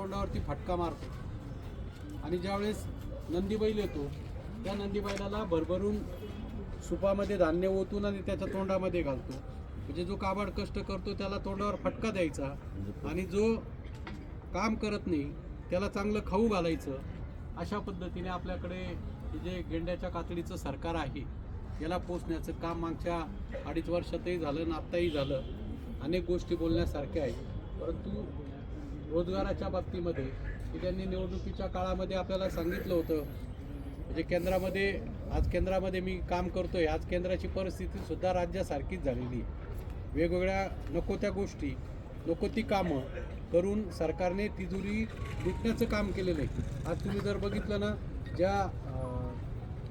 तोंडावरती फटका मारतो. आणि ज्यावेळेस नंदीबैल येतो त्या नंदीबैलाला भरभरून सुपामध्ये धान्य ओतून आणि त्याच्या तोंडामध्ये घालतो. म्हणजे जो काबाड कष्ट करतो त्याला तोंडावर फटका द्यायचा. आणि जो काम करत नाही त्याला चांगलं खाऊ घालायचं. अशा पद्धतीने आपल्याकडे जे गेंड्याच्या कातडीचं सरकार आहे याला पोचण्याचं काम मागच्या अडीच वर्षातही झालं आणि आत्ताही झालं. अनेक गोष्टी बोलण्यासारख्या आहेत. परंतु रोजगाराच्या बाबतीमध्ये की त्यांनी निवडणुकीच्या काळामध्ये आपल्याला सांगितलं होतं म्हणजे केंद्रामध्ये आज केंद्रामध्ये मी काम करतोय आज केंद्राची परिस्थिती सुद्धा राज्यासारखीच झालेली आहे. वेगवेगळ्या नको त्या गोष्टी नको ती कामं करून सरकारने तिजोरी लुटण्याचं काम केलेलं आहे. आज तुम्ही जर बघितलं ना ज्या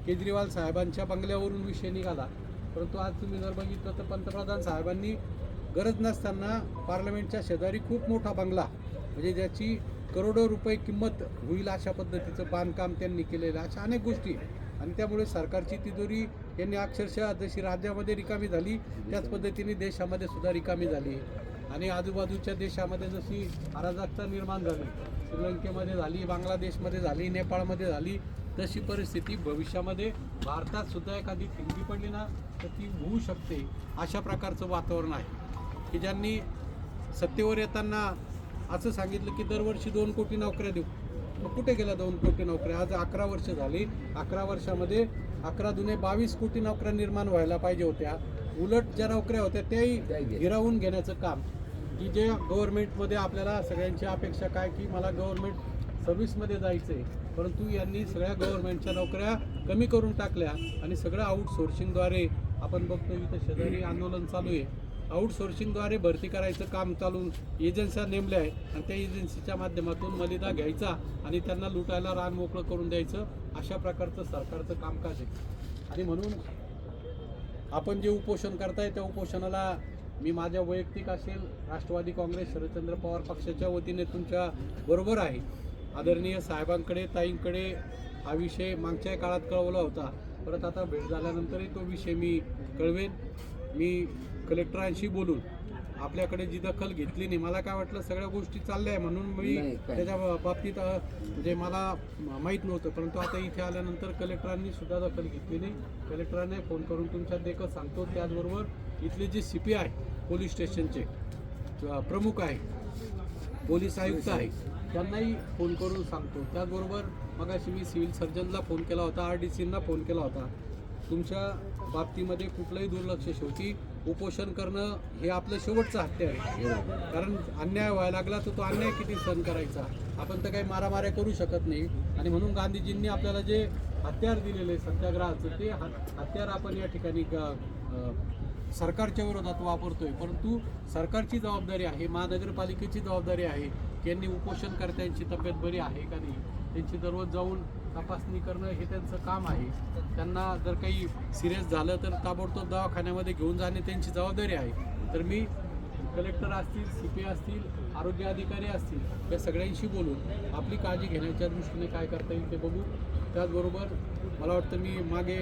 केजरीवाल साहेबांच्या बंगल्यावरून विषय निघाला परंतु आज तुम्ही जर बघितलं तर पंतप्रधान साहेबांनी गरज नसताना पार्लमेंटच्या शेजारी खूप मोठा बंगला म्हणजे ज्याची करोडो रुपये किंमत होईल अशा पद्धतीचं बांधकाम त्यांनी केलेलं अशा अनेक गोष्टी आणि त्यामुळे सरकारची तिजोरी यांनी अक्षरशः जशी राज्यामध्ये रिकामी झाली त्याच पद्धतीने देशामध्ये सुद्धा रिकामी झाली. आणि आजूबाजूच्या देशामध्ये जशी अराजकता निर्माण झाली श्रीलंकेमध्ये झाली बांगलादेशमध्ये झाली नेपाळमध्ये झाली तशी परिस्थिती भविष्यामध्ये भारतात सुद्धा एखादी थिंगी पडली ना तर ती होऊ शकते अशा प्रकारचं वातावरण आहे. की ज्यांनी सत्तेवर येताना असं सांगितलं की दरवर्षी दोन कोटी नोकऱ्या देऊ. मग कुठे गेल्या दोन कोटी नोकऱ्या? आज अकरा वर्ष झाली. अकरा वर्षामध्ये अकरा दुने बावीस कोटी नोकऱ्या निर्माण व्हायला पाहिजे होत्या. उलट ज्या नोकऱ्या होत्या त्याही हिरावून घेण्याचं काम. की जे गव्हर्नमेंटमध्ये आपल्याला सगळ्यांची अपेक्षा काय की मला गव्हर्नमेंट सर्व्हिसमध्ये जायचं आहे परंतु यांनी सगळ्या गव्हर्नमेंटच्या नोकऱ्या कमी करून टाकल्या आणि सगळं आउटसोर्सिंगद्वारे आपण बघतो इथं शेजारी आंदोलन चालू आहे. आउटसोर्सिंगद्वारे भरती करायचं काम चालून एजन्स्या नेमल्या आहे आणि त्या एजन्सीच्या माध्यमातून मलिदा घ्यायचा आणि त्यांना लुटायला रान मोकळं करून द्यायचं अशा प्रकारचं सरकारचं कामकाज आहे. आणि म्हणून आपण जे उपोषण करताय त्या उपोषणाला मी माझ्या वैयक्तिक असेल राष्ट्रवादी काँग्रेस शरदचंद्र पवार पक्षाच्या वतीने तुमच्या बरोबर आहे. आदरणीय साहेबांकडे ताईंकडे हा विषय मागच्या काळात कळवला होता. परत आता भेट झाल्यानंतरही तो विषय मी कळवेन. मी कलेक्टरांशी बोलून आपल्याकडे जी दखल घेतली नाही मला काय वाटलं सगळ्या गोष्टी चालल्या आहे म्हणून मी. त्याच्या बाबतीत म्हणजे मला माहीत नव्हतं परंतु आता इथे आल्यानंतर कलेक्टरांनी सुद्धा दखल घेतली नाही कलेक्टरांनी फोन करून तुमच्या देखत सांगतो त्याचबरोबर इथले जे सी पी आहे पोलीस स्टेशनचे प्रमुख आहे पोलीस आयुक्त आहे त्यांनाही फोन करून सांगतो त्याचबरोबर मगाशी मी सिव्हिल सर्जनला फोन केला होता आर डी सींना फोन केला होता तुमच्या बाबतीमध्ये कुठलंही दुर्लक्ष शेवटी उपोषण करणं हे आपलं शेवटचं हत्या आहे. कारण अन्याय व्हायला लागला तर तो अन्याय किती सहन करायचा? आपण तर काही मारामाऱ्या करू शकत नाही. आणि म्हणून गांधीजींनी आपल्याला जे हत्यार दिलेलं आहे सत्याग्रहाचं ते हत- हत्यार आपण या ठिकाणी ग- सरकारच्या विरोधात वापरतोय. परंतु सरकारची जबाबदारी आहे महानगरपालिकेची जबाबदारी आहे की यांनी उपोषणकर्त्यांची तब्येत बरी आहे का नाही? त्यांची दररोज जाऊन तपासणी करणं हे त्यांचं काम आहे. त्यांना जर काही सिरियस झालं तर ताबडतोब दवाखान्यामध्ये घेऊन जाणे त्यांची जबाबदारी आहे. तर मी कलेक्टर असतील सी पी असतील आरोग्य अधिकारी असतील या सगळ्यांशी बोलून आपली काळजी घेण्याच्या दृष्टीने काय करता येईल ते बघू. त्याचबरोबर मला वाटतं मी मागे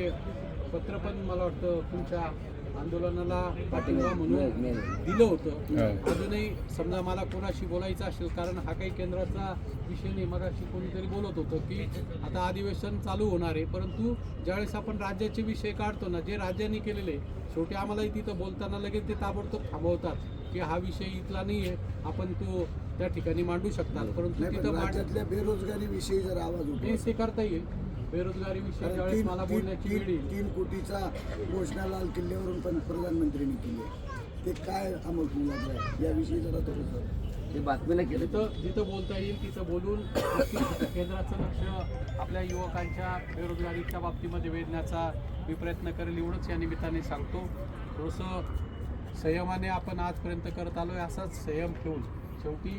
पत्र पण मला वाटतं तुमच्या आंदोलनाला पाठिंबा म्हणून दिलं होतं. अजूनही समजा मला कोणाशी बोलायचं असेल कारण हा काही केंद्राचा विषय नाही मगाशी कोणीतरी बोलत होतं की आता अधिवेशन चालू होणार आहे परंतु ज्यावेळेस आपण राज्याचे विषय काढतो ना जे राज्यांनी केलेले शेवटी आम्हालाही तिथं बोलताना लगेच ते ताबडतोब थांबवतात की हा विषय इथला नाही आहे आपण तो त्या ठिकाणी मांडू शकतात. परंतु नाही पण तिथं बेरोजगारी विषयी जर आवाज हे करता येईल. बेरोजगारी विषय ज्यावेळेस तीन मला तीन- बोलण्याची वेळ तीन येईल. तीन कोटीचा घोषणा लाल किल्ल्यावरून पण प्रधानमंत्र्यांनी केली आहे. ते काय अंमल होऊ लागलं याविषयी जरा थोडंसं ते बातमीला केलं जिथं जिथं बोलता येईल तिथं बोलून नक्कीच केंद्राचं लक्ष आपल्या युवकांच्या बेरोजगारीच्या बाबतीमध्ये वेधण्याचा मी प्रयत्न करेल एवढंच या निमित्ताने सांगतो. थोडंसं संयमाने आपण आजपर्यंत करत आलो आहे असाच संयम ठेवून शेवटी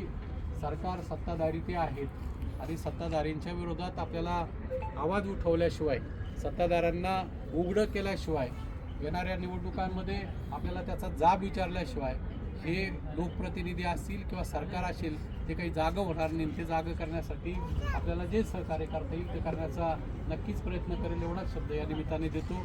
सरकार सत्ताधारी ते आहेत. आणि सत्ताधारींच्या विरोधात आपल्याला आवाज उठवल्याशिवाय सत्ताधाऱ्यांना उघडं केल्याशिवाय येणाऱ्या निवडणुकांमध्ये आपल्याला त्याचा जाब विचारल्याशिवाय हे लोकप्रतिनिधी असतील किंवा सरकार असेल ते काही जागं होणार नाही. ते जागं करण्यासाठी आपल्याला जे सहकार्य करता येईल ते करण्याचा नक्कीच प्रयत्न करेल एवढाच शब्द या निमित्ताने देतो.